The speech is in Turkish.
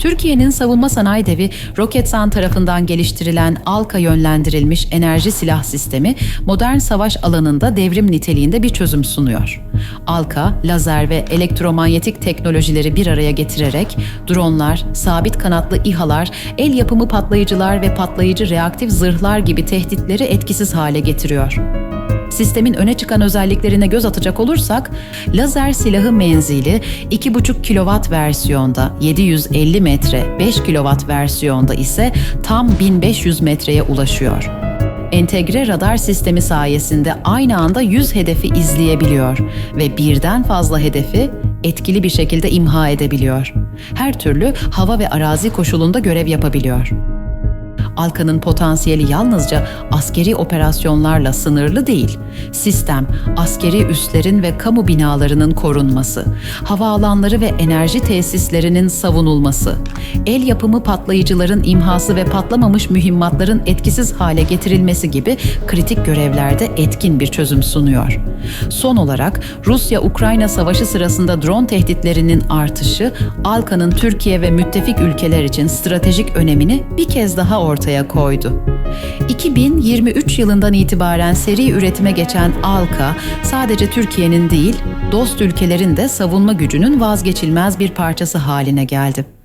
Türkiye'nin savunma sanayi devi Roketsan tarafından geliştirilen ALKA yönlendirilmiş enerji silah sistemi modern savaş alanında devrim niteliğinde bir çözüm sunuyor. ALKA, lazer ve elektromanyetik teknolojileri bir araya getirerek dronlar, sabit kanatlı İHA'lar, el yapımı patlayıcılar ve patlayıcı reaktif zırhlar gibi tehditleri etkisiz hale getiriyor. Sistemin öne çıkan özelliklerine göz atacak olursak, lazer silahı menzili 2,5 kW versiyonda 750 metre, 5 kW versiyonda ise tam 1500 metreye ulaşıyor. Entegre radar sistemi sayesinde aynı anda 100 hedefi izleyebiliyor ve birden fazla hedefi etkili bir şekilde imha edebiliyor. Her türlü hava ve arazi koşulunda görev yapabiliyor. Alkan'ın potansiyeli yalnızca askeri operasyonlarla sınırlı değil. Sistem, askeri üslerin ve kamu binalarının korunması, havaalanları ve enerji tesislerinin savunulması, el yapımı patlayıcıların imhası ve patlamamış mühimmatların etkisiz hale getirilmesi gibi kritik görevlerde etkin bir çözüm sunuyor. Son olarak Rusya-Ukrayna savaşı sırasında drone tehditlerinin artışı, Alkan'ın Türkiye ve müttefik ülkeler için stratejik önemini bir kez daha ortaya koydu. 2023 yılından itibaren seri üretime geçen Alka, sadece Türkiye'nin değil, dost ülkelerin de savunma gücünün vazgeçilmez bir parçası haline geldi.